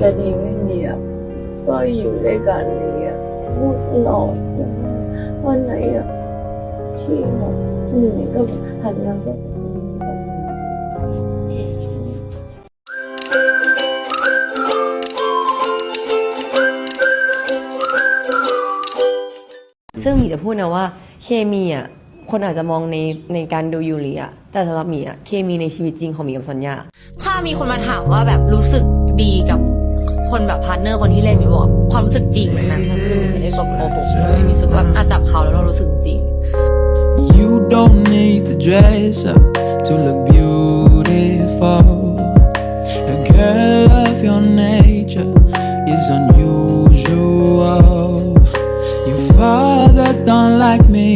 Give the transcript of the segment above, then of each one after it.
จะดีไม่ดีอะก็อยู่ด้วยกันอย่างเงี้ยพูดตลอดวันไหนอะที่แบบเหนื่อยก็หันมาก็ซึ่งหมีจะพูดนะว่าเคมีอะคนอาจจะมองในในการดูยูริอะแต่สำหรับหมีอะเคมีในชีวิตจริงของหมีกับซอนยาถ้ามีคนมาถามว่าแบบรู้สึกดีกับ คนแบบพาร์ทเนอร์คนที่เล่นหมีบอกความรู้สึกจริงนั้นมันคือไม่ได้โกหกเลยมีรู้สึกว่าอาจับเขาแล้วเรารู้สึกจริง You don't need to dress up to look beautiful. A girl of your nature is unusual. Your father don't like me,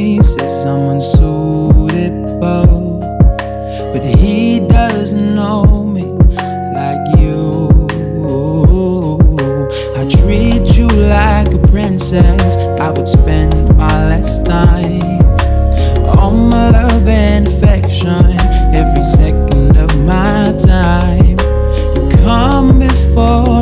spend my last time all my love and affection every second of my time. Come before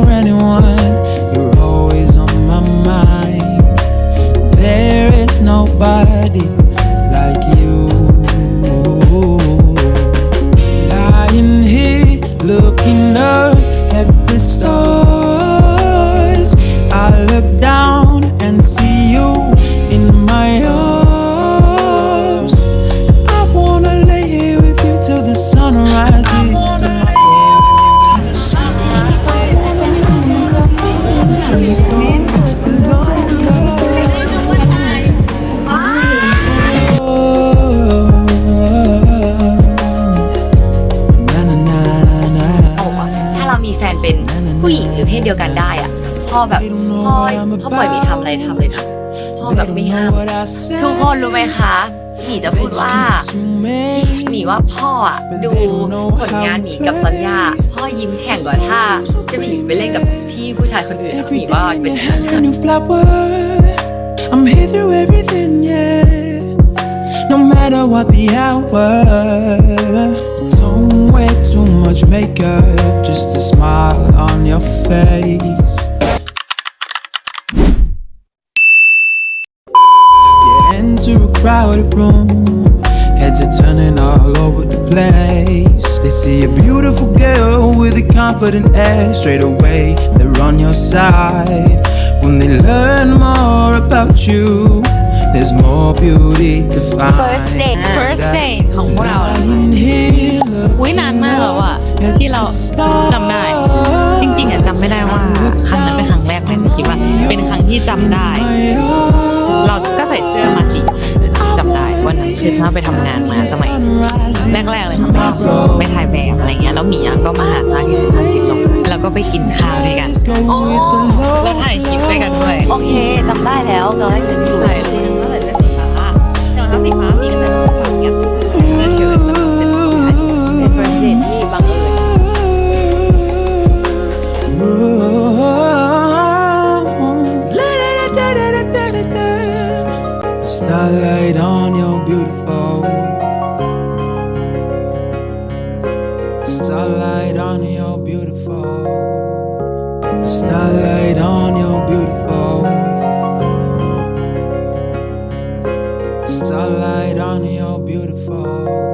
พ่อพ่อปล่อยหมีทำอะไรทำเลยนะ พ่อแบบไม่ห้าม ทุกคนรู้ไหมคะหมีจะพูดว่าหมีว่าพ่ออะดูผลงานหมีกับสัญญา พ่อยิ้มแฉ่งกว่าถ้า จะมีไปเล่นกับพี่ผู้ชายคนอื่นอะหมีว่าเป็นอย่างนั้น a new flower. I'm here through everything, yeah. No matter what the hour. Don't wear too much makeup, just a smile on your face. Into a crowded room. Heads are turning all over the place. They see a beautiful girl with a confident air. Straight away, they're on your side. When they learn more about you, there's more beauty to find. First date First date ของพวกเราอะ Lying here, looking นานมากแล้วอะที่เราจำได้ จริง ๆอะจำไม่ได้ว่าครั้งนั้นเป็นครั้งแรกไหมแต่คิดว่า เป็นครั้งที่จำได้ เราก็ใส่เสื้อมาสีจำได้วันนั้นคือถ้าไปทำงานมาสมัยแรกๆเลยค่ะไปไปถ่ายแบบอะไรเงี้ยแล้วหมีอะก็มาหาจ้าที่เซ็นทรัลชิดลมแล้วก็ไปกินข้าวด้วยกัน Go with the แล้วถ่ายคลิปด้วยกันด้วยโอเคจำได้แล้วเราให้ Starlight on your beautiful. Starlight on your beautiful. Starlight on your beautiful. Starlight on your beautiful.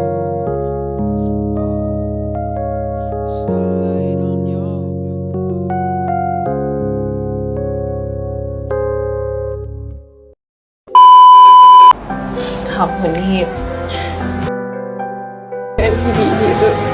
ทำคนที่เป็นที่ดีที่สุด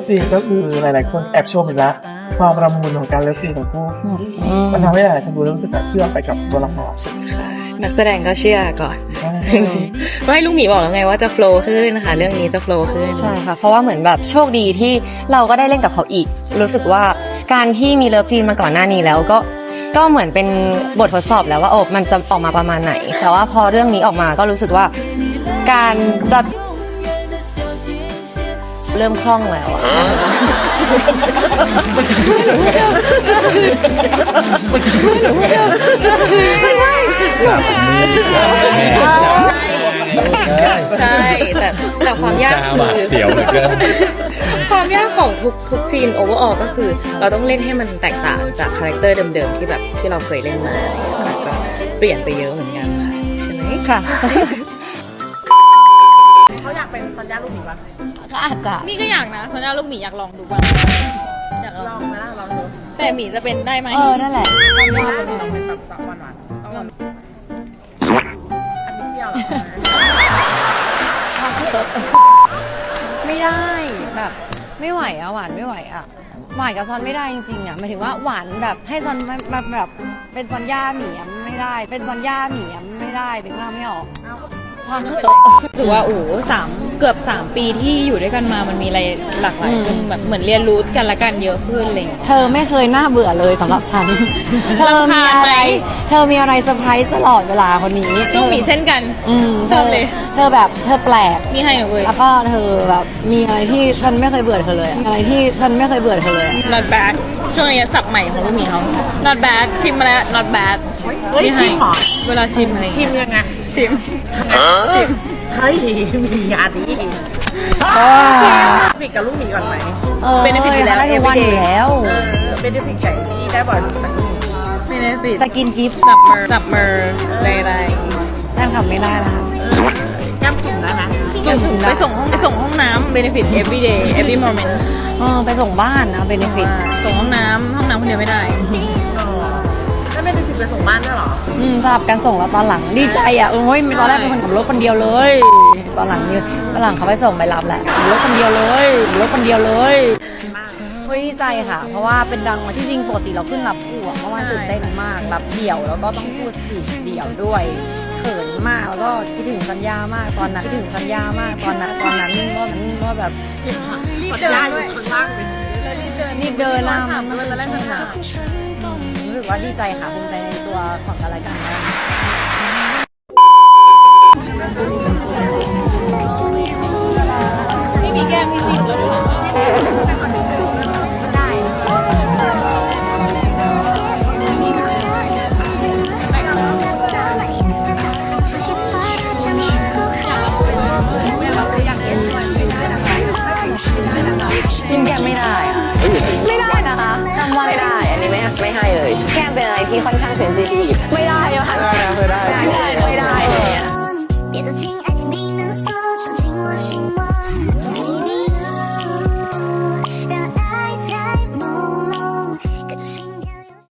ฟซีนก็คือหลาย ๆ คนแอบชมอีกแล้วความประมูลของการเลิฟซีนของคู่มันทำให้หลายๆคนดูแล้วรู้สึกแบบเชื่อไปกับตัวละครนักแสดงก็เชื่อก่อน ไม่ลุงหมีบอกแล้วไงว่าจะโฟล์ขึ้นนะคะเรื่องนี้จะโฟล์ขึ้น ใช่ค่ะ เพราะว่าเหมือนแบบโชคดีที่เราก็ได้เล่นกับเขาอีก รู้สึกว่าการที่มีเลิฟซีนมาก่อนหน้านี้แล้วก็ก็เหมือนเป็นบททดสอบแล้วว่าโอ้มันจะออกมาประมาณไหน แต่ว่าพอเรื่องนี้ออกมาก็รู้สึกว่า การจะ เริ่มคล่องแล้วอะใช่ แต่แต่ความยากจ้าหวาดคือเสียวเหลือเกินความยากของทุกทุกซีนโอเวอร์ออก็คือ เราต้องเล่นให้มันแตกต่างจากคาแรคเตอร์เดิมๆที่แบบที่เราเคยเล่นมาอะไรอย่างเงี้ยมันก็เปลี่ยนไปเยอะเหมือนกันค่ะ ใช่ไหมค่ะเขาอยากเป็นสัญญาลูกหมีปะ ก็อาจจะนี่ก็อยากนะสัญญาลูกหมีอยากลองดูบ้างอยากลลอองงไหมล่ะลองดูแต่หมีจะเป็นได้ไหมเออนั่นแหละลองเป็นแบบสักวันหวานๆต้องลองอันนี้เปรี้ยวเหรอไม่ได้แบบไม่ไหวอะหวานไม่ไหวอะหวานกับซอนไม่ได้จริงๆอะหมายถึงว่าหวานแบบให้ซอนมามาแบบเป็นซอนย่าหมีอะไม่ได้ เป็นซอนย่าหมีอะไม่ได้ถึงเราไม่ออกความเขินรู้สึกว่าโอ้โหสาม เกือบสามปีที่อยู่ด้วยกันมามันมีอะไรหลากหลายขึ้นแบบเหมือนเรียนรู้กันและกันเยอะขึ้นอะไรอย่างเลย เธอไม่เคยน่าเบื่อเลยสำหรับฉัน เธอมีรำคาญอะไหมไรเธอมีอะไรเซอร์ไพรส์ตลอดเวลาคนนี้ลูกหมีเช่นกัน อืมชอบเลย เธอแบบเธอแปลก นี่ให้หนูเลยแล้วก็เธอแบบมีอะไรที่ฉันไม่เคยเบื่อเธอเลยอะอะไรที่ฉันไม่เคยเบื่อเธอเลยอะ not bad ช่วงนี้สับใหม่ของลูกหมีเขา not bad ชิมมาแล้ว not bad เฮ้ยนี่ให้ชิมเหรอ เวลาชิมอะไรชิมยังไงชิม ชิม เฮ้ย มีงานดีฟิกกับลูกหมีก่อนไหมเออ benefit อยู่แล้วได้ทุกวันอยู่ everyday แล้วเออเป็นที่ฟิกไก่ที่ได้บ่อยสักลูกไม่ได้ปิดสกินชิปจับมือจับมืออะไรอะไรนั่งทำไม่ได้ละค่ะแก้มจุ่มได้ไหมจุ่มได้ไปส่งห้องไปส่งห้องน้ำ benefit every day every moment เออไปส่งบ้านนะเบนฟิตส่งห้องน้ำานด้วยเหรอ อืมสลับกันส่งแล้วตอนหลังดีใจอะโอ้ยตอนแรกเป็นคนขับรถคนเดียวเลย ตอนหลังนี่ตอนหลังเขาไปส่งไปรับแหละขับรถคนเดียวเลยขับรถคนเดียวเลยเฮ้ยดีใจค่ะ เพราะว่าเป็นดังมาที่จริงปกติเราขึ้นรับคู่อะเพราะว่าตื่นเต้นมากรับเดี่ยวแล้วก็ต้องพูดสีเดี่ยวด้วยเขินมากแล้วก็คิดถึงสัญญามากตอนนั้นคิดถึงสัญญามากตอนนั้นตอนนั้นว่าว่าแบบรีบเดินด้วยข้างล่างเลยรีบเดินล่ามันตอนแรกมันหนาวรู้สึกว่าดีใจค่ะภูมิใจในตัว ของกันและกันนะพี่มีแก้มพี่จิ๋วแล้วด้วย ให้เลย แก้มเป็นอะไรที่ค่อนข้างเซนซิทีฟไม่